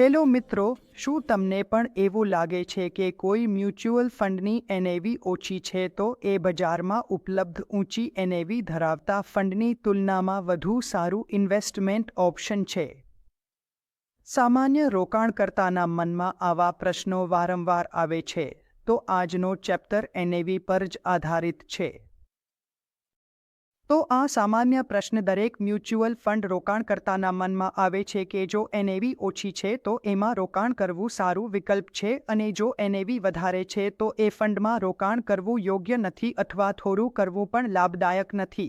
Hello મિત્રો, શું તમને પણ એવું લાગે છે કે કોઈ મ્યુચ્યુઅલ ફંડની એનએવી ઓછી છે તો એ બજારમાં ઉપલબ્ધ ઊંચી એનએવી ધરાવતા ફંડની તુલનામાં વધુ સારું ઇન્વેસ્ટમેન્ટ ઓપ્શન છે? સામાન્ય રોકાણકર્તાના મનમાં આવા પ્રશ્નો વારંવાર આવે છે, તો આજનો ચેપ્ટર એનએવી પર જ આધારિત છે. તો આ સામાન્ય પ્રશ્ન દરેક મ્યુચ્યુઅલ ફંડ રોકાણકર્તાના મનમાં આવે છે કે જો એનએવી ઓછી છે તો એમાં રોકાણ કરવું સારું વિકલ્પ છે અને જો એનએવી વધારે છે તો એ ફંડમાં રોકાણ કરવું યોગ્ય નથી અથવા થોડું કરવું પણ લાભદાયક નથી.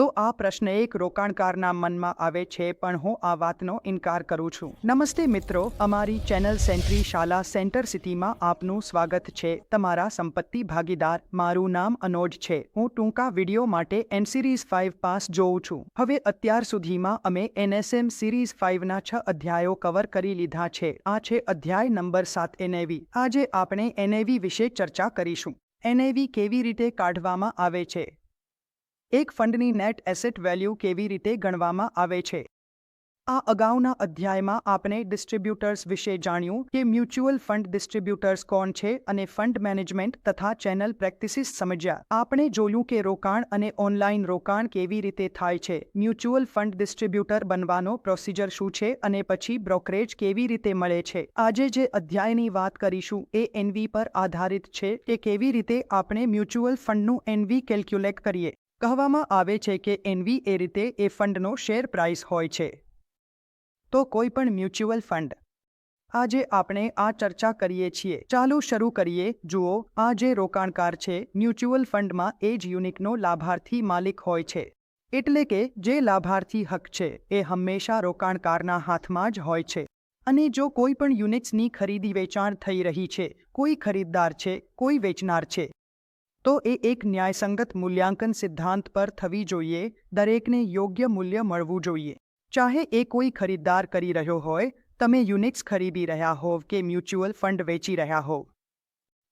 તો આ પ્રશ્ન એક રોકાણકારના મનમાં આવે છે, પણ હું આ વાતનો ઇનકાર કરું છું. નમસ્તે મિત્રો, અમારી ચેનલ સેન્ટ્રી શાલા સેન્ટર સિટીમાં આપનું સ્વાગત છે. તમારા સંપત્તિ ભાગીદાર, મારું નામ અનોજ છે. હું ટૂંકા વીડિયો માટે એન સિરીઝ ફાઇવ પાસ જોઉં છું. હવે અત્યાર સુધીમાં અમે એનએસએમ સિરીઝ ફાઇવના છ અધ્યાયો કવર કરી લીધા છે. આ છે અધ્યાય નંબર સાત એનએવી આજે આપણે એનએવી વિશે ચર્ચા કરીશું. એનએવી કેવી રીતે કાઢવામાં આવે છે? એક ફંડની નેટ એસેટ વેલ્યુ કેવી રીતે ગણવામાં આવે છે? આ અગાઉના અધ્યાયમાં આપણે ડિસ્ટ્રીબ્યુટર્સ વિશે જાણ્યું કે મ્યુચ્યુઅલ ફંડ ડિસ્ટ્રીબ્યુટર્સ કોણ છે અને ફંડ મેનેજમેન્ટ તથા ચેનલ પ્રેક્ટિસિસ સમજ્યા. આપણે જોયું કે રોકાણ અને ઓનલાઈન રોકાણ કેવી રીતે થાય છે, મ્યુચ્યુઅલ ફંડ ડિસ્ટ્રીબ્યુટર બનવાનો પ્રોસિજર શું છે અને પછી બ્રોકરેજ કેવી રીતે મળે છે. આજે જે અધ્યાયની વાત કરીશું એ એનવી પર આધારિત છે કે કેવી રીતે આપણે મ્યુચ્યુઅલ ફંડનું એનવી કેલ્ક્યુલેટ કરીએ. કહેવામાં આવે છે કે એનવી એ રીતે એ ફંડનો શેર પ્રાઇસ હોય છે. તો કોઈ પણ મ્યુચ્યુઅલ ફંડ. આજે આપણે આ ચર્ચા કરીએ છીએ. ચાલો શરૂ કરીએ. જુઓ, આ જે રોકાણકાર છે, મ્યુચ્યુઅલ ફંડમાં એ જ યુનિકનો લાભાર્થી માલિક હોય છે. એટલે કે, જે લાભાર્થી હક છે, એ હંમેશા રોકાણકારના હાથમાં જ હોય છે. અને જો કોઈ પણ યુનિટ્સની ખરીદી વેચાણ થઈ રહી છે, કોઈ ખરીદદાર છે, કોઈ વેચનાર છે તો એ એક ન્યાયસંગત મૂલ્યાંકન સિદ્ધાંત પર થવી જોઈએ, દરેકને યોગ્ય મૂલ્ય મળવું જોઈએ. ચાહે એ કોઈ ખરીદદાર કરી રહ્યો હોય, તમે યુનિટ્સ ખરીદી રહ્યા હોવ કે મ્યુચ્યુઅલ ફંડ વેચી રહ્યા હોવ.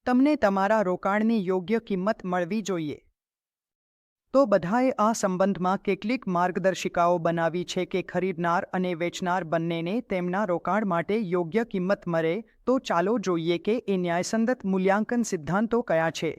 તમને તમારા રોકાણની યોગ્ય કિંમત મળવી જોઈએ. તો બધાએ આ સંબંધમાં કેટલીક માર્ગદર્શિકાઓ બનાવી છે કે ખરીદનાર અને વેચનાર બંનેને તેમના રોકાણ માટે યોગ્ય કિંમત મળે, તો ચાલો જોઈએ કે એ ન્યાયસંગત મૂલ્યાંકન સિદ્ધાંતો કયા છે.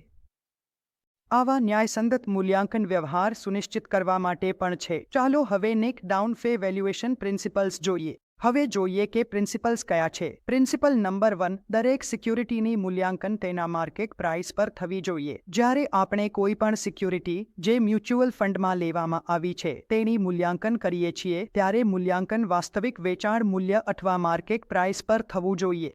આવા ન્યાયસંગત મૂલ્યાંકન વ્યવહાર સુનિશ્ચિત કરવા માટે પણ છે. ચાલો હવે નેક ડાઉન ફે વેલ્યુએશન પ્રિન્સિપલ્સ જોઈએ. હવે જોઈએ કે પ્રિન્સિપલ્સ કયા છે. પ્રિન્સિપલ નંબર વન દરેક સિક્યુરિટીની મૂલ્યાંકન તેના માર્કેટ પ્રાઇસ પર થવી જોઈએ. જ્યારે આપણે કોઈ પણ સિક્યુરિટી જે મ્યુચ્યુઅલ ફંડમાં લેવામાં આવી છે તેની મૂલ્યાંકન કરીએ છીએ, ત્યારે મૂલ્યાંકન વાસ્તવિક વેચાણ મૂલ્ય અથવા માર્કેટ પ્રાઇસ પર થવું જોઈએ.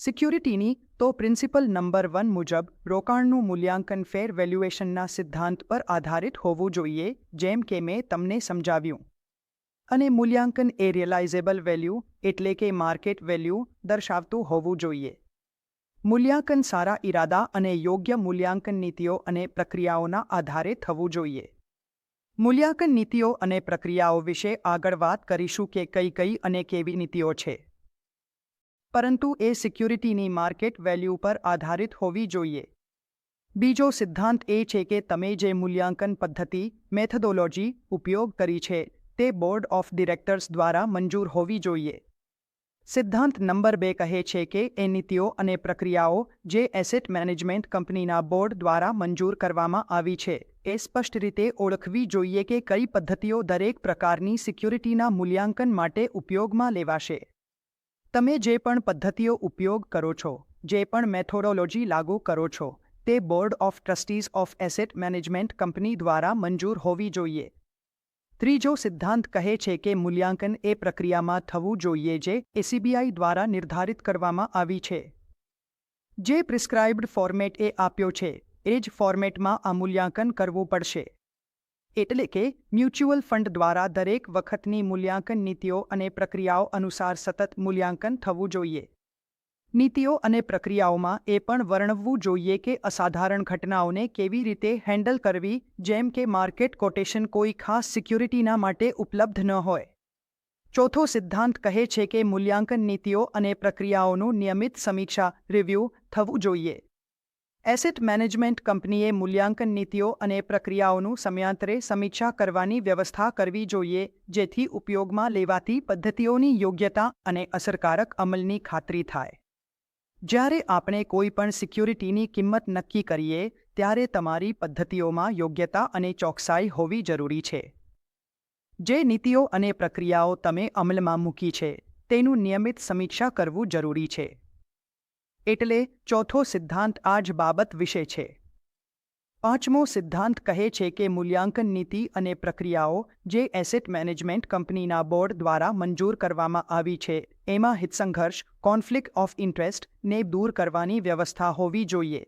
સિક્યુરિટીની તો પ્રિન્સિપલ નંબર વન મુજબ, રોકાણનું મૂલ્યાંકન ફેર વેલ્યુએશનના સિદ્ધાંત પર આધારિત હોવું જોઈએ, જેમ કે મેં તમને સમજાવ્યું. અને મૂલ્યાંકન એ રિયલાઇઝેબલ વેલ્યુ, એટલે કે માર્કેટ વેલ્યુ, દર્શાવતું હોવું જોઈએ. મૂલ્યાંકન સારા ઇરાદા અને યોગ્ય મૂલ્યાંકન નીતિઓ અને પ્રક્રિયાઓના આધારે થવું જોઈએ. મૂલ્યાંકન નીતિઓ અને પ્રક્રિયાઓ વિશે આગળ વાત કરીશું કે કઈ કઈ અને કેવી નીતિઓ છે. પરંતુ એ સિક્યુરિટીની માર્કેટ વેલ્યુ પર આધારિત હોવી જોઈએ. બીજો સિદ્ધાંત એ છે કે તમે જે મૂલ્યાંકન પદ્ધતિ, મેથોડોલોજી ઉપયોગ કરી છે, તે બોર્ડ ઓફ ડિરેક્ટર્સ દ્વારા મંજૂર હોવી જોઈએ. સિદ્ધાંત નંબર બે કહે છે કે એ નીતિઓ અને પ્રક્રિયાઓ જે એસેટ મેનેજમેન્ટ કંપનીના બોર્ડ દ્વારા મંજૂર કરવામાં આવી છે, એ સ્પષ્ટ રીતે ઓળખવી જોઈએ કે કઈ પદ્ધતિઓ દરેક પ્રકારની સિક્યુરિટીના મૂલ્યાંકન માટે ઉપયોગમાં લેવાશે. તમે જે પણ પદ્ધતિઓ ઉપયોગ કરો છો, જે પણ મેથોડોલોજી લાગુ કરો છો, તે board of trustees of asset management company દ્વારા મંજૂર હોવી જોઈએ. ત્રીજો સિદ્ધાંત કહે છે કે મૂલ્યાંકન એ પ્રક્રિયામાં થવું જોઈએ જે એસીબીઆઈ દ્વારા નિર્ધારિત કરવામાં આવી છે. જે પ્રિસ્ક્રાઇબ્ડ ફોર્મેટ એ આપ્યો છે, એ જ ફોર્મેટમાં આ મૂલ્યાંકન કરવું પડશે. એટલે કે મ્યુચ્યુઅલ ફંડ દ્વારા દરેક વખતની મૂલ્યાંકન નીતિઓ અને પ્રક્રિયાઓ અનુસાર સતત મૂલ્યાંકન થવું જોઈએ. નીતિઓ અને પ્રક્રિયાઓમાં એ પણ વર્ણવવું જોઈએ કે અસાધારણ ઘટનાઓને કેવી રીતે હેન્ડલ કરવી, જેમ કે માર્કેટ કોટેશન કોઈ ખાસ સિક્યુરિટીના માટે ઉપલબ્ધ ન હોય. ચોથો સિદ્ધાંત કહે છે કે મૂલ્યાંકન નીતિઓ અને પ્રક્રિયાઓનું નિયમિત સમીક્ષા, રિવ્યૂ થવું જોઈએ. એસેટ મેનેજમેન્ટ કંપનીએ મૂલ્યાંકન નીતિઓ અને પ્રક્રિયાઓનું સમયાંતરે સમીક્ષા કરવાની વ્યવસ્થા કરવી જોઈએ, જેથી ઉપયોગમાં લેવાતી પદ્ધતિઓની યોગ્યતા અને અસરકારક અમલની ખાતરી થાય. જ્યારે આપણે કોઈ પણ સિક્યુરિટીની કિંમત નક્કી કરીએ, ત્યારે તમારી પદ્ધતિઓમાં યોગ્યતા અને ચોકસાઈ હોવી જરૂરી છે. જે નીતિઓ અને પ્રક્રિયાઓ તમે અમલમાં મૂકી છે, તેનું નિયમિત સમીક્ષા કરવું જરૂરી છે. એટલે ચોથો સિદ્ધાંત આ જ બાબત વિશે છે. પાંચમો સિદ્ધાંત કહે છે કે મૂલ્યાંકન નીતિ અને પ્રક્રિયાઓ જે એસેટ મેનેજમેન્ટ કંપનીના બોર્ડ દ્વારા મંજૂર કરવામાં આવી છે, એમાં હિતસંઘર્ષ, કોન્ફ્લિક્ટ ઓફ ઇન્ટરેસ્ટને દૂર કરવાની વ્યવસ્થા હોવી જોઈએ.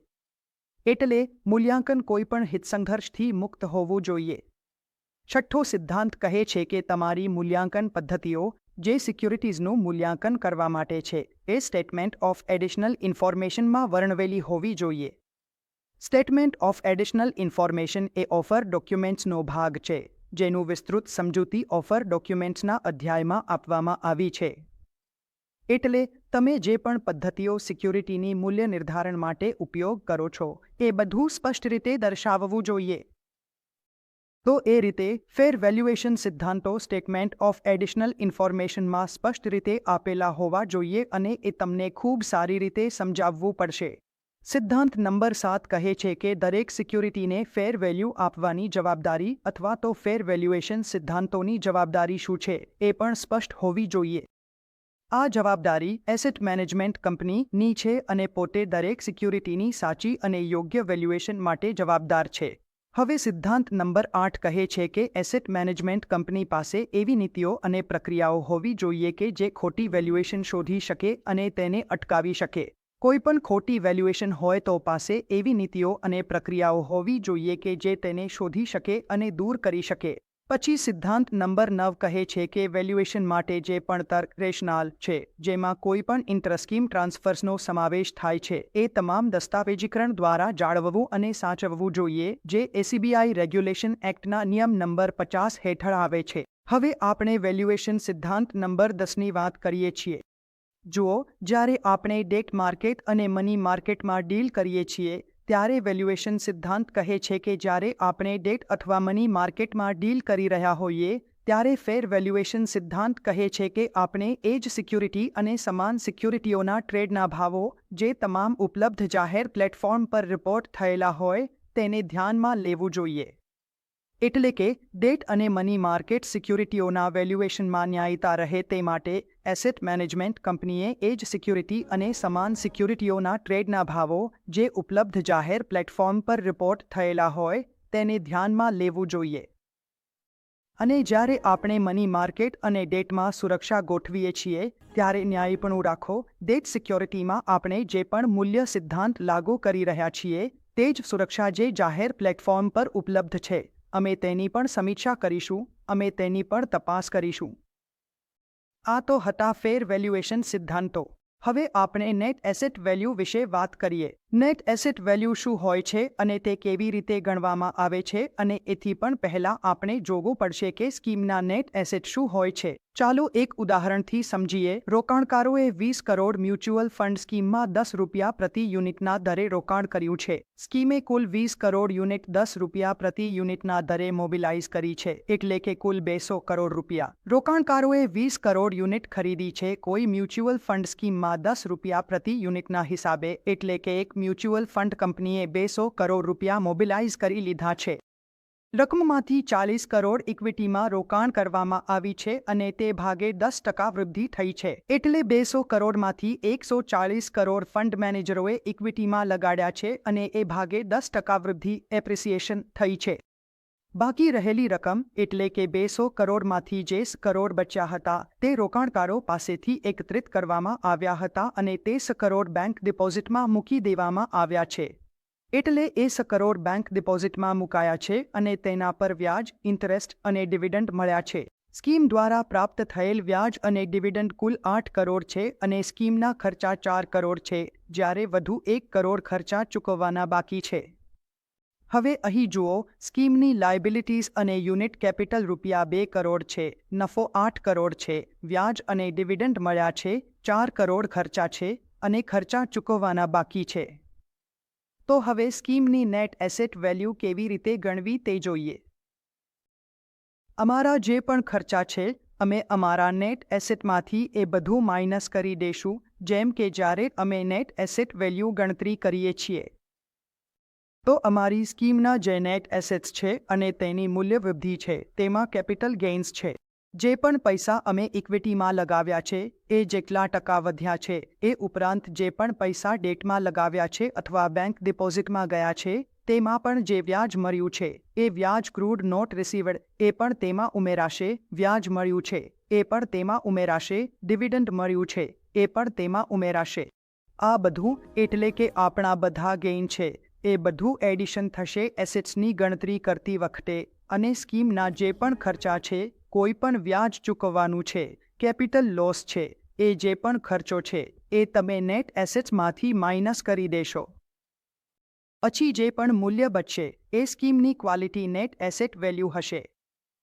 એટલે મૂલ્યાંકન કોઈપણ હિતસંઘર્ષથી મુક્ત હોવું જોઈએ. છઠ્ઠો સિદ્ધાંત કહે છે કે તમારી મૂલ્યાંકન પદ્ધતિઓ જે સિક્યુરિટીઝનું મૂલ્યાંકન કરવા માટે છે, એ સ્ટેટમેન્ટ ઓફ એડિશનલ ઇન્ફોર્મેશનમાં વર્ણવેલી હોવી જોઈએ. સ્ટેટમેન્ટ ઓફ એડિશનલ ઇન્ફોર્મેશન એ ઓફર ડોક્યુમેન્ટ્સનો ભાગ છે, જેનું વિસ્તૃત સમજૂતી ઓફર ડોક્યુમેન્ટ્સના અધ્યાયમાં આપવામાં આવી છે. એટલે, તમે જે પણ પદ્ધતિઓ સિક્યુરિટીની મૂલ્ય નિર્ધારણ માટે ઉપયોગ કરો છો, એ બધું સ્પષ્ટ રીતે દર્શાવવું જોઈએ. તો એ રીતે ફેર વેલ્યુએશન સિદ્ધાંતો સ્ટેટમેન્ટ ઓફ એડિશનલ ઇન્ફોર્મેશનમાં સ્પષ્ટ રીતે આપેલા હોવા જોઈએ અને એ તમને ખૂબ સારી રીતે સમજાવવું પડશે. સિદ્ધાંત નંબર સાત કહે છે કે દરેક સિક્યુરિટીને ફેર વેલ્યુ આપવાની જવાબદારી અથવા તો ફેર વેલ્યુએશન સિદ્ધાંતોની જવાબદારી શું છે એ પણ સ્પષ્ટ હોવી જોઈએ. આ જવાબદારી એસેટ મેનેજમેન્ટ કંપનીની છે અને પોતે દરેક સિક્યુરિટીની સાચી અને યોગ્ય વેલ્યુએશન માટે જવાબદાર છે. હવે સિદ્ધાંત નંબર આઠ કહે છે કે એસેટ મેનેજમેન્ટ કંપની પાસે એવી નીતિઓ અને પ્રક્રિયાઓ હોવી જોઈએ કે જે ખોટી વેલ્યુએશન શોધી શકે અને તેને અટકાવી શકે. કોઈપણ ખોટી વેલ્યુએશન હોય તો પાસે એવી નીતિઓ અને પ્રક્રિયાઓ હોવી જોઈએ કે જે તેને શોધી શકે અને દૂર કરી શકે. પછી સિદ્ધાંત નંબર નવ કહે છે કે વેલ્યુએશન માટે જે પણ તર્ક રેશનાલ છે, જેમાં કોઈ પણ ઇન્ટરસ્કીમ ટ્રાન્સફર્સનો સમાવેશ થાય છે, એ તમામ દસ્તાવેજીકરણ દ્વારા જાળવવું અને સાચવવું જોઈએ, જે એસીબીઆઈ રેગ્યુલેશન એક્ટના નિયમ નંબર પચાસ હેઠળ આવે છે. હવે આપણે વેલ્યુએશન સિદ્ધાંત નંબર દસની વાત કરીએ છીએ. જુઓ, જ્યારે આપણે ડેટ માર્કેટ અને મની માર્કેટમાં ડીલ કરીએ છીએ ત્યારે વેલ્યુએશન સિદ્ધાંત કહે છે કે જ્યારે આપણે ડેટ અથવા મની માર્કેટમાં ડીલ કરી રહ્યા હોઈએ, ત્યારે ફેર વેલ્યુએશન સિદ્ધાંત કહે છે કે આપણે એ જ સિક્યુરિટી અને સમાન સિક્યુરિટીઓના ટ્રેડના ભાવો, જે તમામ ઉપલબ્ધ જાહેર પ્લેટફોર્મ પર રિપોર્ટ થયેલા હોય, તેને ધ્યાનમાં લેવું જોઈએ. એટલે કે ડેટ અને મની માર્કેટ સિક્યુરિટીઓના વેલ્યુએશનમાં ન્યાયતા રહે તે માટે એસેટ મેનેજમેન્ટ કંપનીએ એ જ સિક્યુરિટી અને સમાન સિક્યુરિટીઓના ટ્રેડના ભાવો જે ઉપલબ્ધ જાહેર પ્લેટફોર્મ પર રિપોર્ટ થયેલા હોય તેને ધ્યાનમાં લેવું જોઈએ. અને જ્યારે આપણે મની માર્કેટ અને ડેટમાં સુરક્ષા ગોઠવીએ છીએ, ત્યારે ન્યાયીપણું રાખો, ડેટ સિક્યોરિટીમાં આપણે જે પણ મૂલ્ય સિદ્ધાંત લાગુ કરી રહ્યા છીએ, તે જ સુરક્ષા જે જાહેર પ્લેટફોર્મ પર ઉપલબ્ધ છે. અમે તેની પણ સમીક્ષા કરીશું, અમે તેની પણ તપાસ કરીશું. આ તો હતા ફેર વેલ્યુએશન સિદ્ધાંતો. હવે આપણે નેટ એસેટ વેલ્યુ વિશે વાત કરીએ. નેટ એસેટ વેલ્યુ શું હોય છે અને તે કેવી રીતે ગણવામાં આવે છે અને એથી પણ પહેલાં આપણે જોવું પડશે કે સ્કીમના નેટ એસેટ શું હોય છે. ચાલો એક ઉદાહરણથી સમજીએ. રોકાણકારોએ વીસ કરોડ મ્યુચ્યુઅલ ફંડ સ્કીમમાં દસ રૂપિયા પ્રતિ યુનિટના દરે રોકાણ કર્યું છે. સ્કીમે કુલ વીસ કરોડ યુનિટ દસ રૂપિયા પ્રતિ યુનિટના દરે મોબિલાઇઝ કરી છે, એટલે કે કુલ બેસો કરોડ રૂપિયા. રોકાણકારોએ વીસ કરોડ યુનિટ ખરીદી છે, કોઈ મ્યુચ્યુઅલ ફંડ સ્કીમમાં દસ રૂપિયા પ્રતિ યુનિટના હિસાબે, એટલે કે એક મ્યુચ્યુઅલ ફંડ કંપનીએ બેસો કરોડ રૂપિયા મોબિલાઇઝ કરી લીધા છે. રકમમાંથી ચાલીસ કરોડ ઇક્વિટીમાં રોકાણ કરવામાં આવી છે અને તે ભાગે દસ ટકા વૃદ્ધિ થઈ છે. એટલે બેસો કરોડમાંથી એકસો ચાલીસ કરોડ ફંડ મેનેજરોએ ઇક્વિટીમાં લગાડ્યા છે અને એ ભાગે દસ ટકા વૃદ્ધિ એપ્રિસિએશન થઈ છે. બાકી રહેલી રકમ એટલે કે બેસો કરોડમાંથી જે કરોડ બચ્યા હતા તે રોકાણકારો પાસેથી એકત્રિત કરવામાં આવ્યા હતા અને તેસ કરોડ બેંક ડિપોઝિટમાં મૂકી દેવામાં આવ્યા છે. એટલે એ કરોડ બેંક ડિપોઝિટમાં મુકાયા છે અને તેના પર વ્યાજ, ઇન્ટરેસ્ટ અને ડિવિડન્ડ મળ્યા છે. સ્કીમ દ્વારા પ્રાપ્ત થયેલ વ્યાજ અને ડિવિડન્ડ કુલ આઠ કરોડ છે અને સ્કીમના ખર્ચા ચાર કરોડ છે, જ્યારે વધુ એક કરોડ ખર્ચા ચૂકવવાના બાકી છે. હવે અહીં જુઓ, સ્કીમની લાયબિલિટીઝ અને યુનિટ કેપિટલ રૂપિયા બે કરોડ છે, નફો આઠ કરોડ છે, વ્યાજ અને ડિવિડન્ડ મળ્યા છે, ચાર કરોડ ખર્ચા છે અને ખર્ચા ચૂકવવાના બાકી છે. તો હવે સ્કીમની નેટ એસેટ વેલ્યુ કેવી રીતે ગણવી તે જોઈએ. અમારા જે પણ ખર્ચા છે, અમે અમારા નેટ એસેટમાંથી એ બધું માઇનસ કરી દેશું, જેમ કે જ્યારે અમે નેટ એસેટ વેલ્યુ ગણતરી કરીએ છીએ. તો અમારી સ્કીમના જે નેટ એસેટ્સ છે અને તેની મૂલ્ય વૃદ્ધિ છે, તેમાં કેપિટલ ગેઇન્સ છે. જે પણ પૈસા અમે ઇક્વિટીમાં લગાવ્યા છે, એ જેટલા ટકા વધ્યા છે, એ ઉપરાંત જે પણ પૈસા ડેટમાં લગાવ્યા છે અથવા બેંક ડિપોઝિટમાં ગયા છે, તેમાં પણ જે વ્યાજ મળ્યું છે, એ વ્યાજ ક્રૂડ નોટ રિસીવડ, એ પણ તેમાં ઉમેરાશે, વ્યાજ મળ્યું છે, એ પણ તેમાં ઉમેરાશે, ડિવિડન્ડ મળ્યું છે, એ પણ તેમાં ઉમેરાશે. આ બધું એટલે કે આપણા બધા ગેઇન છે, એ બધું એડિશન થશે એસેટ્સની ગણતરી કરતી વખતે અને સ્કીમના જે પણ ખર્ચા છે કોઈ પણ વ્યાજ ચૂકવવાનું છે, કેપિટલ લોસ છે, એ જે પણ ખર્ચો છે, એ તમે નેટ એસેટ્સમાંથી માઇનસ કરી દેશો. પછી જે પણ મૂલ્ય બચશે, એ સ્કીમની ક્વોલિટી નેટ એસેટ વેલ્યુ હશે.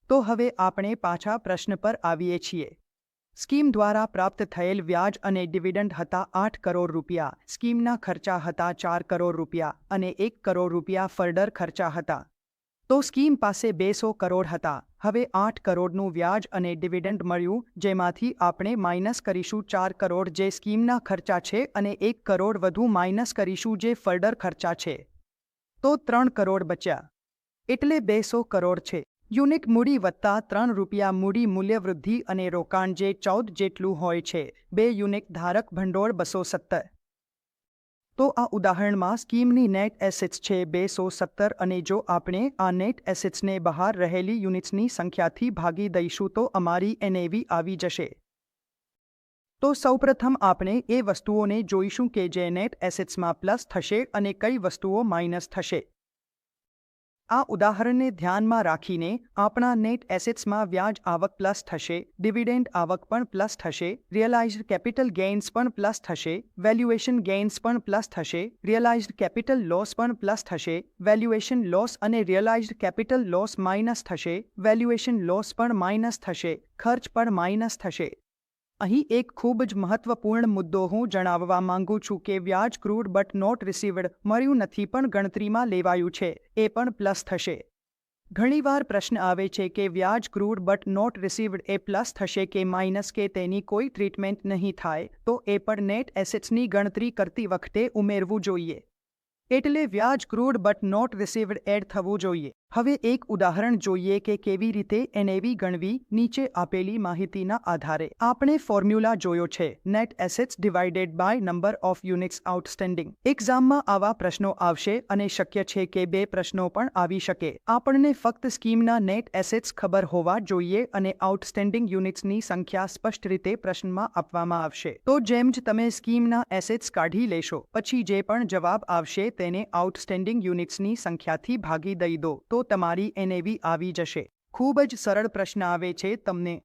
તો હવે આપણે પાછા પ્રશ્ન પર આવીએ છીએ. સ્કીમ દ્વારા પ્રાપ્ત થયેલ વ્યાજ અને ડિવિડન્ડ હતા આઠ કરોડ રૂપિયા, સ્કીમના ખર્ચા હતા ચાર કરોડ રૂપિયા અને એક કરોડ રૂપિયા ફર્ડર ખર્ચા હતા. તો સ્કીમ પાસે બેસો કરોડ હતા. હવે આઠ કરોડનું વ્યાજ અને ડિવિડન્ડ મળ્યું, જેમાંથી આપણે માઇનસ કરીશું ચાર કરોડ જે સ્કીમના ખર્ચા છે અને એક કરોડ વધુ માઇનસ કરીશું જે ફર્ડર ખર્ચા છે. તો ત્રણ કરોડ બચ્યા. એટલે બેસો કરોડ છે. યુનિટ મૂડી વત્તા ત્રણ રૂપિયા મૂડી મૂલ્યવૃદ્ધિ અને રોકાણ જે ચૌદ જેટલું હોય છે. બે યુનિટ ધારક ભંડોળ બસો સત્તર. તો આ ઉદાહરણમાં સ્કીમની નેટ એસેટ્સ છે બેસો સત્તર અને જો આપણે આ નેટ એસેટ્સને બહાર રહેલી યુનિટ્સની સંખ્યાથી ભાગી દઈશું તો અમારી એનએવી આવી જશે. તો સૌપ્રથમ આપણે એ વસ્તુઓને જોઈશું કે જે નેટ એસેટ્સમાં પ્લસ થશે અને કઈ વસ્તુઓ માઇનસ થશે. આ ઉદાહરણને ધ્યાનમાં રાખીને આપણા નેટ એસેટ્સમાં વ્યાજ આવક પ્લસ થશે, ડિવિડેન્ડ આવક પણ પ્લસ થશે, રિયલાઇઝ્ડ કેપિટલ ગેઇન્સ પણ પ્લસ થશે, વેલ્યુએશન ગેઇન્સ પણ પ્લસ થશે, રિયલાઇઝડ કેપિટલ લોસ પણ પ્લસ થશે, વેલ્યુએશન લોસ અને રિયલાઇઝ્ડ કેપિટલ લોસ માઇનસ થશે, વેલ્યુએશન લોસ પણ માઇનસ થશે, ખર્ચ પણ માઇનસ થશે. અહીં એક ખૂબ જ મહત્વપૂર્ણ મુદ્દો હું જણાવવા માંગુ છું કે વ્યાજ ક્રૂડ બટ નોટ રિસીવડ મળ્યું નથી પણ ગણતરીમાં લેવાયું છે, એ પણ પ્લસ થશે. ઘણીવાર પ્રશ્ન આવે છે કે વ્યાજ ક્રૂડ બટ નોટ રિસીવડ એ પ્લસ થશે કે માઇનસ કે તેની કોઈ ટ્રીટમેન્ટ નહીં થાય, તો એ પણ નેટ એસેટ્સની ગણતરી કરતી વખતે ઉમેરવું જોઈએ. એટલે વ્યાજ accrued but not received add થવું જોઈએ. હવે એક ઉદાહરણ જોઈએ કે કેવી રીતે એનએવી ગણવી નીચે આપેલી માહિતીના આધારે. આપણે ફોર્મ્યુલા જોયો છે net assets divided by number of units outstanding એક્ઝામમાં આવા પ્રશ્નો આવશે અને શક્ય છે કે બે પ્રશ્નો પણ આવી શકે. આપણને ફક્ત સ્કીમના નેટ એસેટ્સ ખબર હોવા જોઈએ અને આઉટસ્ટેન્ડિંગ યુનિટ્સની સંખ્યા સ્પષ્ટ રીતે પ્રશ્નમાં આપવામાં આવશે. તો જેમ જ તમે સ્કીમના એસેટ્સ કાઢી લેશો, પછી જે પણ જવાબ આવશે તેને આઉટસ્ટેન્ડિંગ યુનિટ્સની સંખ્યાથી ભાગી દઈ દો. તો તમારી એનએવી આવી જશે. ખૂબ જ સરળ પ્રશ્ન આવે છે તમને.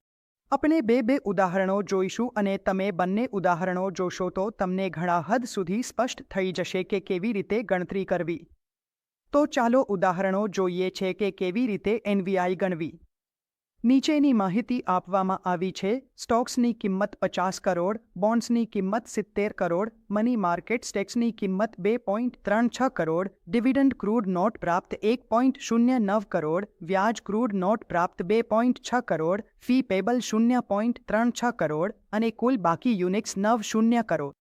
આપણે બે બે ઉદાહરણો જોઈશું અને તમે બંને ઉદાહરણો જોશો તો તમને ઘણા હદ સુધી સ્પષ્ટ થઈ જશે કે કેવી રીતે ગણતરી કરવી. તો ચાલો ઉદાહરણો જોઈએ છે કે કેવી રીતે એનવીઆઈ ગણવી. નીચેની માહિતી આપવામાં આવી છે, સ્ટોક્સની કિંમત પચાસ કરોડ, બોન્ડ્સની કિંમત સિત્તેર કરોડ, મની માર્કેટ સ્ટેક્સની કિંમત બે પોઈન્ટ ત્રણ છ કરોડ, ડિવિડન્ડ ક્રૂડ નોટ પ્રાપ્ત એક પોઈન્ટ શૂન્ય નવ કરોડ, વ્યાજ ક્રૂડ નોટ પ્રાપ્ત બે પોઈન્ટ છ કરોડ, ફી પેબલ શૂન્ય પોઈન્ટ ત્રણ છ કરોડ અને કુલ બાકી યુનિક્સ નવ શૂન્ય કરોડ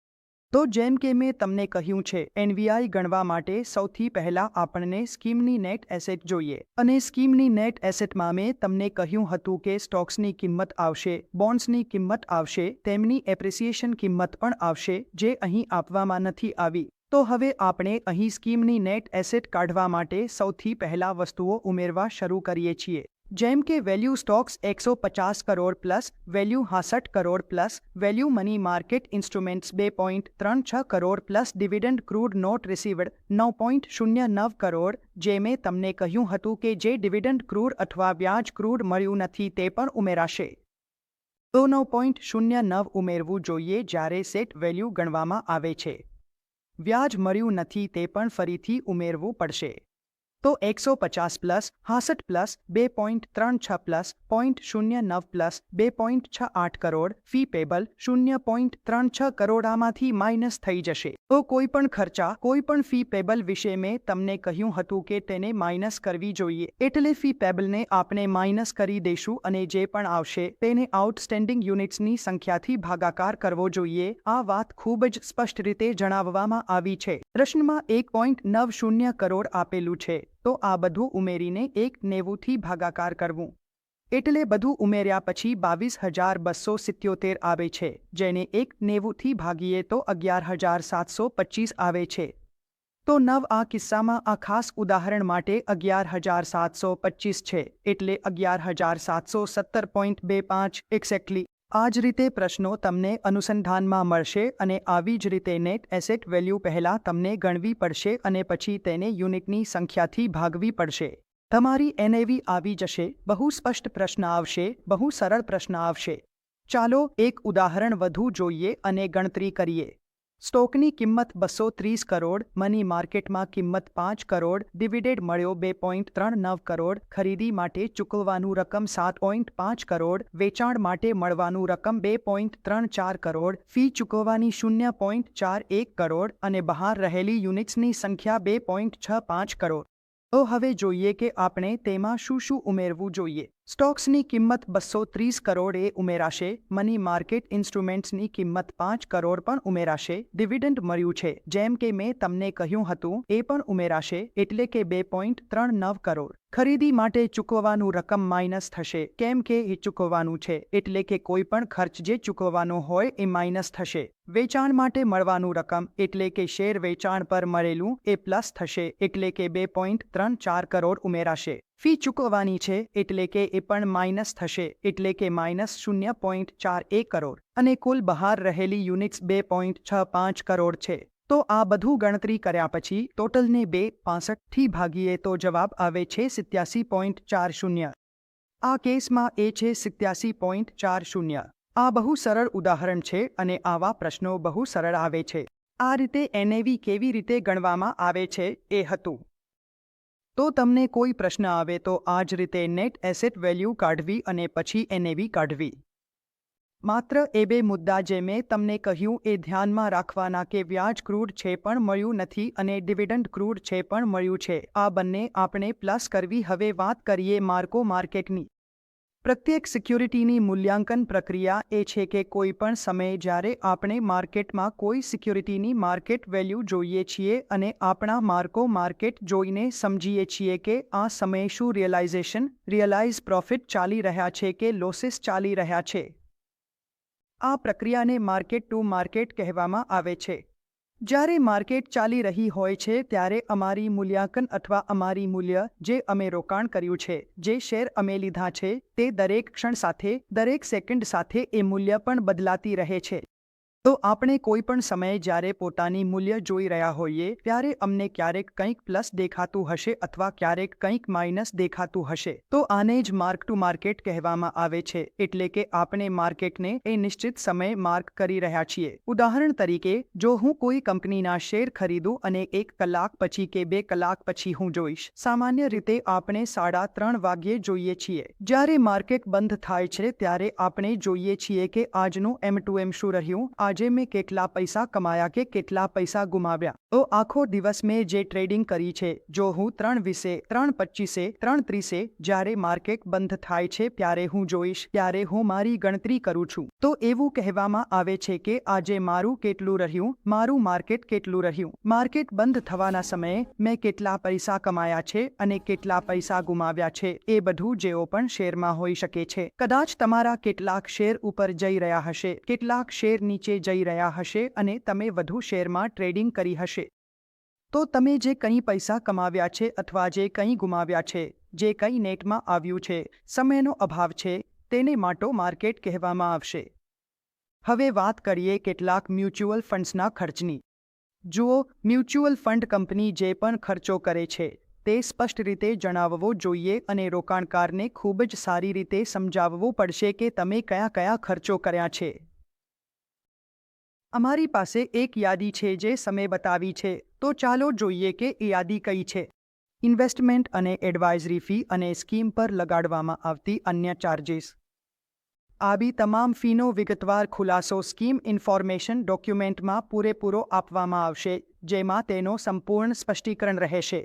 તો જેમ કે મેં તમને કહ્યું છે, એનવીઆઈ ગણવા માટે સૌથી પહેલા આપણને સ્કીમની નેટ એસેટ જોઈએ. અને સ્કીમની નેટ એસેટમાં મેં તમને કહ્યું હતું કે સ્ટોક્સની કિંમત આવશે, બોન્ડ્સની કિંમત આવશે, તેમની એપ્રિસિએશન કિંમત પણ આવશે, જે અહીં આપવામાં નથી આવી. તો હવે આપણે અહીં સ્કીમની નેટ એસેટ કાઢવા માટે સૌથી પહેલા વસ્તુઓ ઉમેરવા શરૂ કરીએ છીએ. જેમ કે વેલ્યુ સ્ટોક્સ એકસો પચાસ crore plus, value હાસઠ crore plus, value money market instruments બે પોઈન્ટ ત્રણ છ crore plus, dividend accrued not received નવ પોઈન્ટ શૂન્ય નવ કરોડ, જે મેં તમને કહ્યું હતું કે જે ડિવિડન્ડ ક્રૂડ અથવા વ્યાજ ક્રૂડ મળ્યું નથી તે પણ ઉમેરાશે. તો નવ પોઈન્ટ શૂન્ય નવ ઉમેરવું જોઈએ જ્યારે સેટ વેલ્યુ ગણવામાં આવે છે. વ્યાજ મળ્યું નથી તે પણ ફરીથી ઉમેરવું પડશે. તો એકસો પચાસ પ્લસ, હાસઠ પ્લસ, બે પોઈન્ટ ત્રણ છ પ્લસ, પોઈન્ટ શૂન્ય નવ પ્લસ, બે પોઈન્ટ છ આઠ કરોડ, ફી પેબલ શૂન્ય પોઈન્ટ ત્રણ છ કરોડામાંથી માઇનસ થઈ જશે. તો કોઈ પણ ખર્ચા કોઈ પણ ફી પેબલ વિશે મેં તમને કહ્યું હતું કે તેને માઇનસ કરવી જોઈએ. એટલે ફી પેબલને આપણે માઇનસ કરી દઈશું અને જે પણ આવશે તેને આઉટસ્ટેન્ડિંગ યુનિટ્સની સંખ્યાથી ભાગાકાર કરવો જોઈએ. આ વાત ખૂબ જ સ્પષ્ટ રીતે જણાવવામાં આવી છે. પ્રશ્નમાં એક પોઈન્ટ નવ શૂન્ય કરોડ આપેલું છે. તો આ બધું ઉમેરીને એક નેવુંથી ભાગાકાર કરવું. એટલે બધું ઉમેર્યા પછી બાવીસ હજાર બસો સિત્યોતેર આવે છે, જેને એક નેવુંથી ભાગીએ તો અગિયાર હજાર સાતસો પચીસ આવે છે. તો નવ આ કિસ્સામાં આ ખાસ ઉદાહરણ માટે અગિયાર હજાર સાતસો પચીસ છે, એટલે અગિયાર હજાર સાતસો સત્તર પોઈન્ટ બે પાંચ એક્ઝેક્ટલી આ જ રીતે પ્રશ્નો તમને અનુસંધાનમાં મળશે અને આવી જ રીતે નેટ એસેટ વેલ્યુ પહેલાં તમને ગણવી પડશે અને પછી તેને યુનિટની સંખ્યાથી ભાગવી પડશે. તમારી એનએવી આવી જશે, બહુ સ્પષ્ટ પ્રશ્ન આવશે, બહુ સરળ પ્રશ્ન આવશે. ચાલો એક ઉદાહરણ વધુ જોઈએ અને ગણતરી કરીએ. સ્ટોકની કિંમત બસો ત્રીસ કરોડ, મની માર્કેટમાં કિંમત પાંચ કરોડ, ડિવિડેડ મળ્યો બે પોઈન્ટ ત્રણ નવ કરોડ, ખરીદી માટે ચૂકવવાનું રકમ સાત પોઈન્ટ પાંચ કરોડ, વેચાણ માટે મળવાનું રકમ બે પોઈન્ટ ત્રણ ચાર કરોડ, ફી ચૂકવવાની શૂન્ય પોઈન્ટ ચાર એક કરોડ અને બહાર રહેલી યુનિટ્સની સંખ્યા બે પોઈન્ટ છ પાંચ કરોડ. તો હવે જોઈએ કે આપણે તેમાં શું શું ઉમેરવું જોઈએ. સ્ટોક્સની કિંમત બસો ત્રીસ કરોડ એ ઉમેરાશે, મની માર્કેટ ઇન્સ્ટ્રુમેન્ટ્સની કિંમત પાંચ કરોડ પણ ઉમેરાશે, ડિવિડન્ડ મળ્યું છે, જેમ કે મેં તમને કહ્યું હતું, એ પણ ઉમેરાશે, એટલે કે બે પોઈન્ટ ત્રણ નવ કરોડ. ખરીદી માટે ચૂકવવાનું રકમ માઇનસ થશે, કેમ કે એ ચૂકવવાનું છે, એટલે કે કોઈ પણ ખર્ચ જે ચૂકવવાનો હોય એ માઇનસ થશે. વેચાણ માટે મળવાનું રકમ, એટલે કે શેર વેચાણ પર મળેલું એ પ્લસ થશે, એટલે કે બે પોઈન્ટ ત્રણ ચાર કરોડ ઉમેરાશે. ફી ચૂકવવાની છે એટલે કે એ પણ માઇનસ થશે એટલે કે માઇનસ શૂન્ય પોઈન્ટ ચાર એક કરોડ અને કુલ બહાર રહેલી યુનિટ્સ બે પોઈન્ટ છ પાંચ કરોડ છે. તો આ બધું ગણતરી કર્યા પછી ટોટલને બે પાસઠથી ભાગીએ તો જવાબ આવે છે સિત્યાસી પોઈન્ટ ચાર શૂન્ય. આ કેસમાં એ છે સિત્યાસી પોઈન્ટ ચાર શૂન્ય. આ બહુ સરળ ઉદાહરણ છે અને આવા પ્રશ્નો બહુ સરળ આવે છે. આ રીતે એનએવી કેવી રીતે ગણવામાં આવે છે એ હતું. તો તમને કોઈ પ્રશ્ન આવે તો આ જ રીતે નેટ એસેટ વેલ્યુ કાઢવી અને પછી એનએવી કાઢવી. માત્ર એ બે મુદ્દા જે મેં તમને કહ્યું એ ધ્યાનમાં રાખવાના કે વ્યાજ ક્રૂડ છે પણ મળ્યું નથી અને ડિવિડન્ડ ક્રૂડ છે પણ મળ્યું છે. આ બંને આપણે પ્લસ કરવી. હવે વાત કરીએ માર્કો માર્કેટની. પ્રત્યેક સિક્યુરિટીની મૂલ્યાંકન પ્રક્રિયા એ છે કે કોઈ પણ સમયે જ્યારે આપણે માર્કેટમાં કોઈ સિક્યુરિટીની માર્કેટ વેલ્યુ જોઈએ છીએ અને આપણા માર્કો માર્કેટ જોઈને સમજીએ છીએ કે આ સમયે શું રિયલાઇઝેશન, રિયલાઇઝ પ્રોફિટ ચાલી રહ્યા છે કે લોસીસ ચાલી રહ્યા છે. આ પ્રક્રિયાને માર્કેટ ટુ માર્કેટ કહેવામાં આવે છે. જ્યારે માર્કેટ ચાલી રહી હોય છે ત્યારે અમારી મૂલ્યાંકન અથવા અમારી મૂલ્ય જે અમે રોકાણ કર્યું છે, જે શેર અમે લીધા છે, તે દરેક ક્ષણ સાથે, દરેક સેકન્ડ સાથે એ મૂલ્ય પણ બદલાતી રહે છે. તો આપણે કોઈ પણ સમયે જ્યારે પોતાની મૂલ્ય જોઈ રહ્યા હોઈએ, ત્યારે અમને ક્યારેક કંઈક પ્લસ દેખાતું હશે અથવા ક્યારેક કંઈક માઇનસ દેખાતું હશે. તો આને જ માર્ક ટુ માર્કેટ કહેવામાં આવે છે, એટલે કે આપણે માર્કેટને એ નિશ્ચિત સમયે માર્ક કરી રહ્યા છીએ. ઉદાહરણ તરીકે, જો હું કોઈ કંપનીના શેર ખરીદું અને એક કલાક પછી કે બે કલાક પછી હું જોઈશ, સામાન્ય રીતે આપણે સાડા ત્રણ વાગ્યે જોઈએ છીએ. જ્યારે માર્કેટ બંધ થાય છે, ત્યારે આપણે જોઈએ છીએ કે આજનું એમ ટુ એમ શું રહ્યું આજે મેં કેટલા પૈસા કમાયા કે કેટલા પૈસા ગુમાવ્યા. તો આખો દિવસ મેં જે ટ્રેડિંગ કરી છે, જો હું ત્રણ વીસે, ત્રણ પચીસે ત્રણ ત્રીસે જ્યારે માર્કેટ બંધ થાય છે ત્યારે હું જોઈશ, ત્યારે હું મારી ગણતરી કરું છું. તો એવું કહેવામાં આવે છે કે આજે મારું કેટલું રહ્યું, મારું માર્કેટ કેટલું રહ્યું. માર્કેટ બંધ થવાના સમયે મેં કેટલા પૈસા કમાયા છે અને કેટલા પૈસા ગુમાવ્યા છે એ બધું જેઓ પણ શેરમાં હોઈ શકે છે. કદાચ તમારા કેટલાક શેર ઉપર જઈ રહ્યા હશે, કેટલાક શેર નીચે જઈ રહ્યા હશે અને તમે વધુ શેરમાં ટ્રેડિંગ કરી હશે. તો તમે જે કંઈ પૈસા કમાવ્યા છે અથવા જે કંઈ ગુમાવ્યા છે, જે કંઈ નેટમાં આવ્યું છે, સમયનો અભાવ છે, તેને માટો માર્કેટ કહેવામાં આવશે. હવે વાત કરીએ કેટલાક મ્યુચ્યુઅલ ફંડ્સના ખર્ચની. જુઓ, મ્યુચ્યુઅલ ફંડ કંપની જે પણ ખર્ચો કરે છે, તે સ્પષ્ટ રીતે જણાવવો જોઈએ અને રોકાણકારને ખૂબ જ સારી રીતે સમજાવવું પડશે કે તમે કયા કયા ખર્ચો કર્યા છે. અમારી પાસે એક યાદી છે જે સમય બતાવી છે તો ચાલો જોઈએ કે યાદી કઈ છે. ઇન્વેસ્ટમેન્ટ અને એડવાઇઝરી ફી અને સ્કીમ પર લગાડવામાં આવતી અન્ય ચાર્જીસ. આવી તમામ ફીનો વિગતવાર ખુલાસો સ્કીમ ઇન્ફોર્મેશન ડોક્યુમેન્ટમાં પૂરેપૂરો આપવામાં આવશે, જેમાં તેનો સંપૂર્ણ સ્પષ્ટીકરણ રહેશે.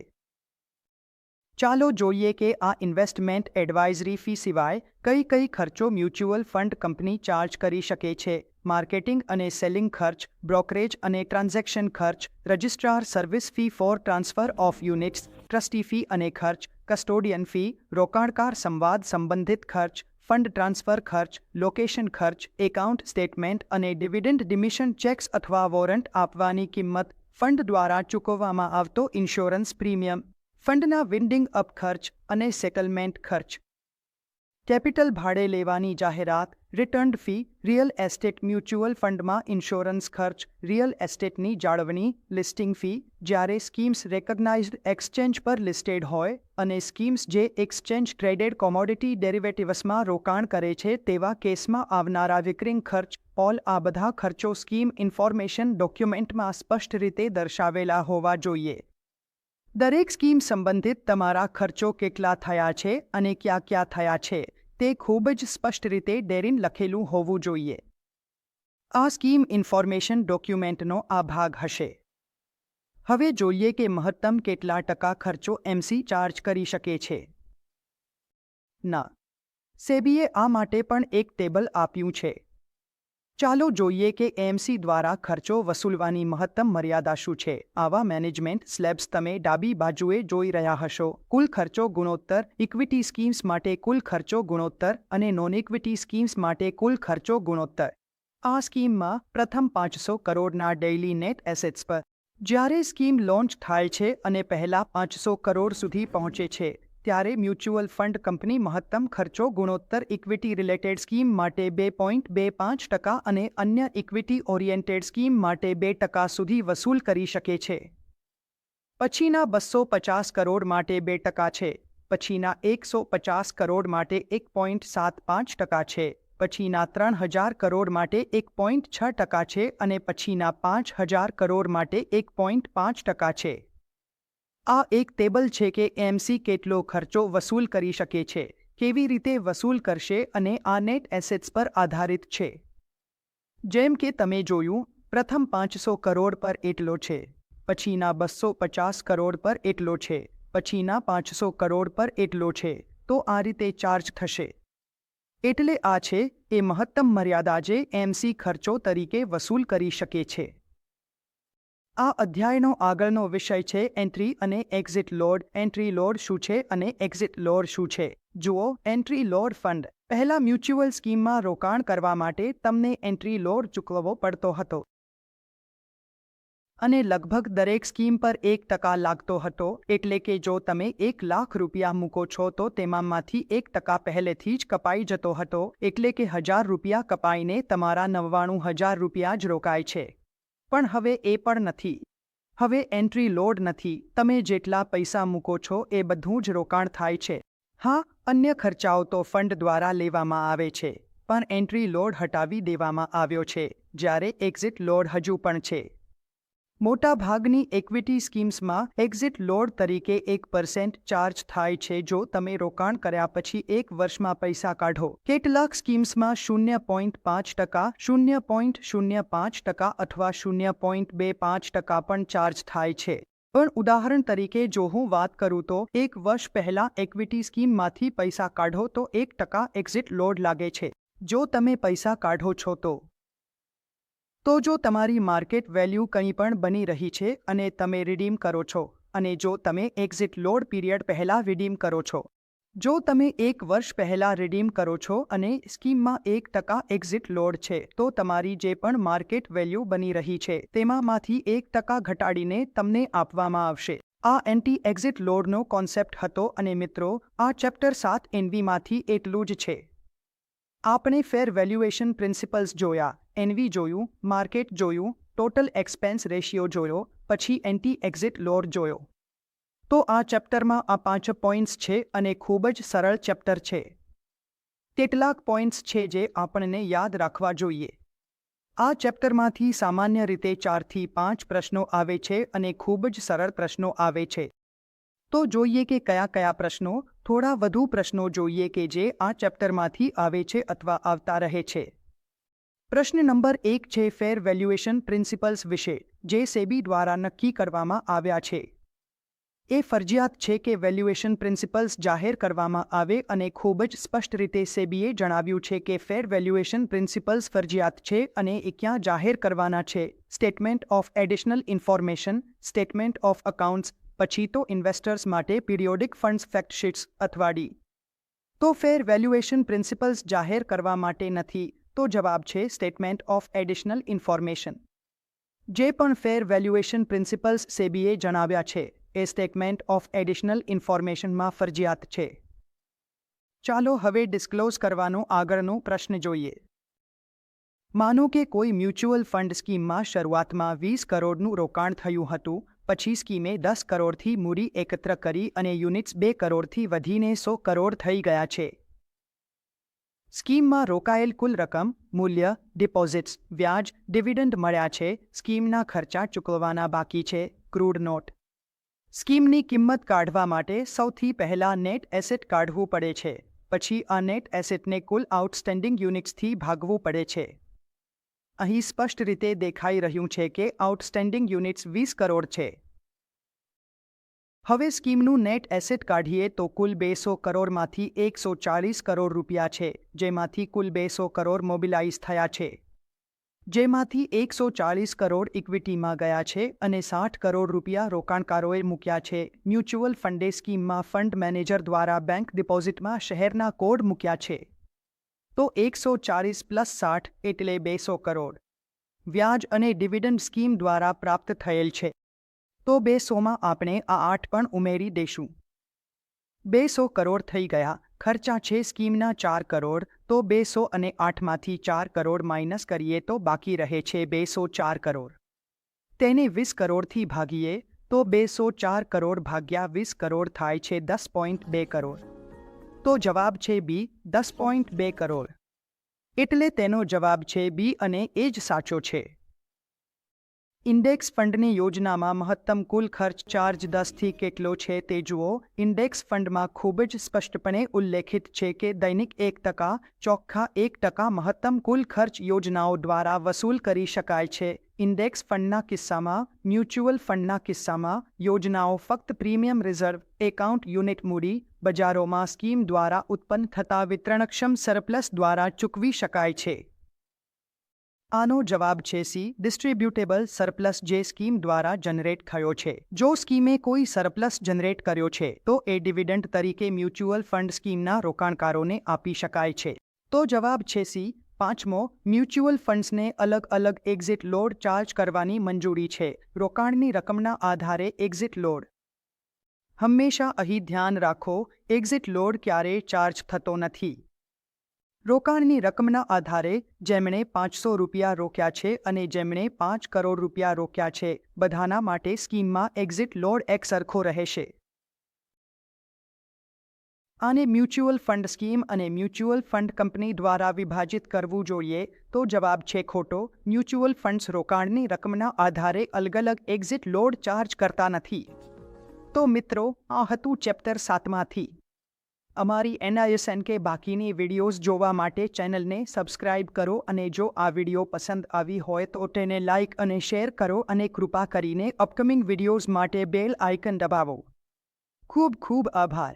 ચાલો જોઈએ કે આ ઇન્વેસ્ટમેન્ટ એડવાઇઝરી ફી સિવાય કઈ કઈ ખર્ચો મ્યુચ્યુઅલ ફંડ કંપની ચાર્જ કરી શકે છે. માર્કેટિંગ અને સેલિંગ ખર્ચ, બ્રોકરેજ અને ટ્રાન્ઝેક્શન ખર્ચ, registrar service fee for transfer of units, trustee fee અને ખર્ચ, કસ્ટોડિયન ફી, રોકાણકાર સંવાદ સંબંધિત ખર્ચ, ફંડ ટ્રાન્સફર ખર્ચ, લોકેશન ખર્ચ, એકાઉન્ટ સ્ટેટમેન્ટ અને ડિવિડન્ડ ડિમિશન ચેક્સ અથવા વોરંટ આપવાની કિંમત, ફંડ દ્વારા ચૂકવવામાં આવતો ઇન્સ્યોરન્સ પ્રીમિયમ, ફંડના વિન્ડિંગ અપ ખર્ચ અને સેટલમેન્ટ ખર્ચ. કેપિટલ ભાડે લેવાની જાહેરાત return fee, real estate mutual ફંડમાં ઇન્સ્યોરન્સ ખર્ચ, રિયલ એસ્ટેટની જાળવણી, લિસ્ટિંગ ફી, જ્યારે સ્કીમ્સ રેકગ્નાઇઝડ એક્સચેન્જ પર લિસ્ટેડ હોય અને સ્કીમ્સ જે એક્સચેન્જ ટ્રેડેડ કોમોડિટી ડેરિવેટિવ્સમાં રોકાણ કરે છે તેવા કેસમાં આવનારા વિક્રિંગ ખર્ચ, ઓલ આ બધા ખર્ચો સ્કીમ ઇન્ફોર્મેશન ડોક્યુમેન્ટમાં સ્પષ્ટ રીતે દર્શાવેલા હોવા જોઈએ. દરેક સ્કીમ સંબંધિત તમારા ખર્ચો કેટલા થયા છે અને ક્યાં ક્યાં થયા છે. તે ખૂબ જ સ્પષ્ટ રીતે ડેરીન લખેલું હોવું જોઈએ. આ સ્કીમ ઇન્ફોર્મેશન ડોક્યુમેન્ટનો આ ભાગ હશે. હવે જોઈએ કે મહત્તમ કેટલા ટકા ખર્ચો એમસી ચાર્જ કરી શકે છે. ના. સેબીએ આ માટે પણ એક ટેબલ આપ્યું છે. ચાલો જોઈએ કે એમસી દ્વારા ખર્ચો વસૂલવાની મહત્તમ મર્યાદા શું છે? આવા મેનેજમેન્ટ સ્લેબ્સ તમે ડાબી બાજુએ જોઈ રહ્યા હશો. કુલ ખર્ચો ગુણોત્તર, ઇક્વિટી સ્કીમ્સ માટે કુલ ખર્ચો ગુણોત્તર અને નોન ઇક્વિટી સ્કીમ્સ માટે કુલ ખર્ચો ગુણોત્તર. આ સ્કીમમાં પ્રથમ પાંચસો કરોડના ડેઇલી નેટ એસેટ્સ પર. જ્યારે સ્કીમ લોન્ચ થાય છે અને પહેલા પાંચસો કરોડ સુધી પહોંચે છે ત્યારે મ્યુચ્યુઅલ ફંડ કંપની મહત્તમ ખર્ચો ગુણોત્તર ઇક્વિટી રિલેટેડ સ્કીમ માટે બે પોઈન્ટ બે પાંચ ટકા અને અન્ય ઇક્વિટી ઓરિએન્ટેડ સ્કીમ માટે બે ટકા સુધી વસૂલ કરી શકે છે. પછીના બસો પચાસ કરોડ માટે બે ટકા છે. પછીના એકસો પચાસ કરોડ માટે એક પોઈન્ટ સાત પાંચ ટકા છે. પછીના ત્રણ હજાર કરોડ માટે એક પોઈન્ટ છ ટકા છે અને પછીના પાંચ હજાર કરોડ માટે એક પોઈન્ટ પાંચ ટકા છે. આ એક ટેબલ છે કે એમસી કેટલો ખર્ચો વસૂલ કરી શકે છે, કેવી રીતે વસૂલ કરશે અને આ નેટ એસેટ્સ પર આધારિત છે. જેમ કે તમે જોયું, પ્રથમ પાંચસો કરોડ પર એટલો છે, પછીના બસો પચાસ કરોડ પર એટલો છે, પછીના પાંચસો કરોડ પર એટલો છે, તો આ રીતે ચાર્જ થશે. એટલે આ છે, એ મહત્તમ મર્યાદા જે એમસી ખર્ચો તરીકે વસૂલ કરી શકે છે. આ અધ્યાયનો આગળનો વિષય છે એન્ટ્રી અને એક્ઝિટ લોડ. એન્ટ્રી લોડ શું છે અને એક્ઝિટ લોડ શું છે? જુઓ, એન્ટ્રી લોડ ફંડ. પહેલા મ્યુચ્યુઅલ સ્કીમમાં રોકાણ કરવા માટે તમને એન્ટ્રી લોડ ચૂકવવો પડતો હતો. અને લગભગ દરેક સ્કીમ પર એક ટકા લાગતો હતો. એટલે કે જો તમે એક લાખ રૂપિયા મૂકો છો તો તેમાંમાંથી એક ટકા પહેલેથી જ કપાઈ જતો હતો. એટલે કે હજાર રૂપિયા કપાઈને તમારા નવ્વાણું હજાર રૂપિયા જ રોકાય છે. પણ હવે એ પણ નથી. હવે એન્ટ્રી લોડ નથી. તમે જેટલા પૈસા મૂકો છો એ બધું જ રોકાણ થાય છે. હા, અન્ય ખર્ચાઓ તો ફંડ દ્વારા લેવામાં આવે છે, પણ એન્ટ્રી લોડ હટાવી દેવામાં આવ્યો છે, જ્યારે એક્ઝિટ લોડ હજુ પણ છે. મોટાભાગની ઇક્વિટી સ્કીમ્સમાં એક્ઝિટ લોડ તરીકે એક પર્સેન્ટ ચાર્જ થાય છે જો તમે રોકાણ કર્યા પછી એક વર્ષમાં પૈસા કાઢો. કેટલાક સ્કીમ્સમાં શૂન્ય પોઈન્ટ પાંચ ટકા, શૂન્ય પોઈન્ટ શૂન્ય પાંચ ટકા અથવા શૂન્ય પોઈન્ટ બે પાંચ ટકા પણ ચાર્જ થાય છે. પણ ઉદાહરણ તરીકે જો હું વાત કરું તો એક વર્ષ પહેલાં ઇક્વિટી સ્કીમમાંથી પૈસા કાઢો તો એક ટકા એક્ઝિટ લોડ લાગે છે. જો તમે પૈસા કાઢો છો તો તો જો તમારી માર્કેટ વેલ્યુ કંઈ પણ બની રહી છે અને તમે રિડીમ કરો છો, અને જો તમે એક્ઝિટ લોડ પીરિયડ પહેલાં રિડીમ કરો છો. જો તમે એક વર્ષ પહેલાં રિડીમ કરો છો અને સ્કીમમાં એક ટકા એક્ઝિટ લોડ છે, તો તમારી જે પણ માર્કેટ વેલ્યુ બની રહી છે, તેમાંમાંથી એક ટકા ઘટાડીને તમને આપવામાં આવશે. આ એન્ટી એક્ઝિટ લોડનો કોન્સેપ્ટ હતો અને મિત્રો, આ ચેપ્ટર સાત એનવીમાંથી એટલું જ છે. આપણે ફેર વેલ્યુએશન પ્રિન્સિપલ્સ જોયા. એનવી જોયું માર્કેટ જોયું ટોટલ એક્સપેન્સ રેશિયો જોયો, પછી એન્ટી એક્ઝિટ લોર જોયો. તો આ ચેપ્ટરમાં આ પાંચ પોઈન્ટ્સ છે અને ખૂબ જ સરળ ચેપ્ટર છે. કેટલાક પોઈન્ટ્સ છે જે આપણને યાદ રાખવા જોઈએ. આ ચેપ્ટરમાંથી સામાન્ય રીતે ચારથી પાંચ પ્રશ્નો આવે છે અને ખૂબ જ સરળ પ્રશ્નો આવે છે. તો જોઈએ કે કયા કયા પ્રશ્નો, થોડા વધુ પ્રશ્નો જોઈએ કે જે આ ચેપ્ટરમાંથી આવે છે અથવા આવતા રહે છે. પ્રશ્ન નંબર એક છે ફેર વેલ્યુએશન પ્રિન્સિપલ્સ વિશે, જે સેબી દ્વારા નક્કી કરવામાં આવ્યા છે. એ ફરજિયાત છે કે વેલ્યુએશન પ્રિન્સિપલ્સ જાહેર કરવામાં આવે અને ખૂબ જ સ્પષ્ટ રીતે સેબીએ જણાવ્યું છે કે ફેર વેલ્યુએશન પ્રિન્સિપલ્સ ફરજિયાત છે અને એ ક્યાં જાહેર કરવાના છે. Statement of additional information, statement of accounts, પછી તો ઇન્વેસ્ટર્સ માટે પીરિયોડિક ફંડ્સ ફેક્ટશીટ્સ અથવા ડી તો ફેર વેલ્યુએશન પ્રિન્સિપલ્સ જાહેર કરવા માટે નથી. તો જવાબ છે સ્ટેટમેન્ટ ઓફ એડિશનલ ઇન્ફોર્મેશન જે પણ ફેર વેલ્યુએશન પ્રિન્સિપલ્સ સેબીએ જણાવ્યા છે, એ સ્ટેટમેન્ટ ઓફ એડિશનલ ઇન્ફોર્મેશનમાં ફરજિયાત છે. ચાલો હવે ડિસ્ક્લોઝ કરવાનો આગળનો પ્રશ્ન જોઈએ. માનો કે કોઈ મ્યુચ્યુઅલ ફંડ સ્કીમમાં શરૂઆતમાં વીસ કરોડનું રોકાણ થયું હતું, પછી સ્કીમે દસ કરોડથી મૂડી એકત્ર કરી અને યુનિટ્સ બે કરોડથી વધીને સો કરોડ થઈ ગયા છે. સ્કીમમાં રોકાયેલ કુલ રકમ, મૂલ્ય, ડિપોઝિટ્સ, વ્યાજ, ડિવિડન્ડ મળ્યા છે, સ્કીમના ખર્ચા ચૂકવવાના બાકી છે, ક્રૂડ નોટ. સ્કીમની કિંમત કાઢવા માટે સૌથી પહેલાં નેટ એસેટ કાઢવું પડે છે, પછી આ નેટ એસેટને કુલ આઉટસ્ટેન્ડિંગ યુનિટ્સથી ભાગવું પડે છે. અહીં સ્પષ્ટ રીતે દેખાઈ રહ્યું છે કે આઉટસ્ટેન્ડિંગ યુનિટ્સ વીસ કરોડ છે. હવે સ્કીમનું નેટ એસેટ કાઢીએ તો કુલ બેસો કરોડમાંથી એકસો ચાલીસ કરોડ રૂપિયા છે, જેમાંથી કુલ બેસો કરોડ મોબિલાઇઝ થયા છે. જેમાંથી એકસો ચાલીસ કરોડ ઇક્વિટીમાં ગયા છે અને સાઠ કરોડ રૂપિયા રોકાણકારોએ મૂક્યા છે. મ્યુચ્યુઅલ ફંડે સ્કીમમાં ફંડ મેનેજર દ્વારા બેંક ડિપોઝિટમાં શહેરના કોડ મૂક્યા છે. તો એકસો ચાલીસ પ્લસ સાઠ એટલે બેસો કરોડ. વ્યાજ અને ડિવિડન્ડ સ્કીમ દ્વારા પ્રાપ્ત થયેલ છે. તો બેસોમાં આપણે આ આઠ પણ ઉમેરી દઈશું બેસો કરોડ થઈ ગયા, ખર્ચા છે સ્કીમના ચાર કરોડ, તો બેસો અને આઠમાંથી ચાર કરોડ માઇનસ કરીએ તો બાકી રહે છે બેસો ચાર કરોડ. તેને વીસ કરોડથી ભાગીએ, તો બેસો ચાર કરોડ ભાગ્યા વીસ કરોડ થાય છે દસ પોઈન્ટ બે કરોડ. તો જવાબ છે બી, દસ પોઈન્ટ બે કરોડ. એટલે તેનો જવાબ છે બી અને એ જ સાચો છે. ઇન્ડેક્સ ફંડની યોજનામાં મહત્તમ કુલ ખર્ચ ચાર્જ દસથી કેટલો છે તે જુઓ. ઇન્ડેક્સ ફંડમાં ખૂબ જ સ્પષ્ટપણે ઉલ્લેખિત છે કે દૈનિક એક ટકા, ચોખ્ખા એક ટકા મહત્તમ કુલ ખર્ચ યોજનાઓ દ્વારા વસૂલ કરી શકાય છે. ઇન્ડેક્સ ફંડના કિસ્સામાં, મ્યુચ્યુઅલ ફંડના કિસ્સામાં, યોજનાઓ ફક્ત પ્રીમિયમ રિઝર્વ, એકાઉન્ટ યુનિટ મૂડી, બજારોમાં સ્કીમ દ્વારા ઉત્પન્ન થતા વિતરણક્ષમ સરપ્લસ દ્વારા ચૂકવી શકાય છે. આનો જવાબ છે સી ડિસ્ટ્રીબ્યુટેબલ સરપ્લસ જે સ્કીમ દ્વારા જનરેટ થયો છે. જો સ્કીમે કોઈ સરપ્લસ જનરેટ કર્યો છે, તો એ ડિવિડન્ડ તરીકે મ્યુચ્યુઅલ ફંડ સ્કીમના રોકાણકારોને આપી શકાય છે. તો જવાબ છે સી, પાંચમો, મ્યુચ્યુઅલ ફંડ્સને અલગ અલગ એક્ઝિટ લોડ ચાર્જ કરવાની મંજૂરી છે. રોકાણની રકમના આધારે એક્ઝિટ લોડ. હંમેશા અહીં ધ્યાન રાખો, એક્ઝિટ લોડ ક્યારેય ચાર્જ થતો નથી. રોકાણની રકમના આધારે જેમણે પાંચસો રૂપિયા રોક્યા છે અને જેમણે પાંચ કરોડ રૂપિયા રોક્યા છે, બધાના માટે સ્કીમમાં એક્ઝિટ લોડ એક સરખો રહેશે. આને મ્યુચ્યુઅલ ફંડ સ્કીમ અને મ્યુચ્યુઅલ ફંડ કંપની દ્વારા વિભાજિત કરવું જોઈએ, તો જવાબ છે ખોટો, મ્યુચ્યુઅલ ફંડ્સ રોકાણની રકમના આધારે અલગ અલગ એક્ઝિટ લોડ ચાર્જ કરતા નથી. તો મિત્રો, આ હતું ચેપ્ટર સાતમાંથી. અમારી એનઆઈએસએનકે બાકીની વિડીયોઝ જોવા માટે ચેનલને સબસ્ક્રાઇબ કરો અને જો આ વીડિયો પસંદ આવી હોય તો તેને લાઇક અને શેર કરો અને કૃપા કરીને અપકમિંગ વિડીયોઝ માટે બેલ આઇકન દબાવો. ખૂબ ખૂબ આભાર.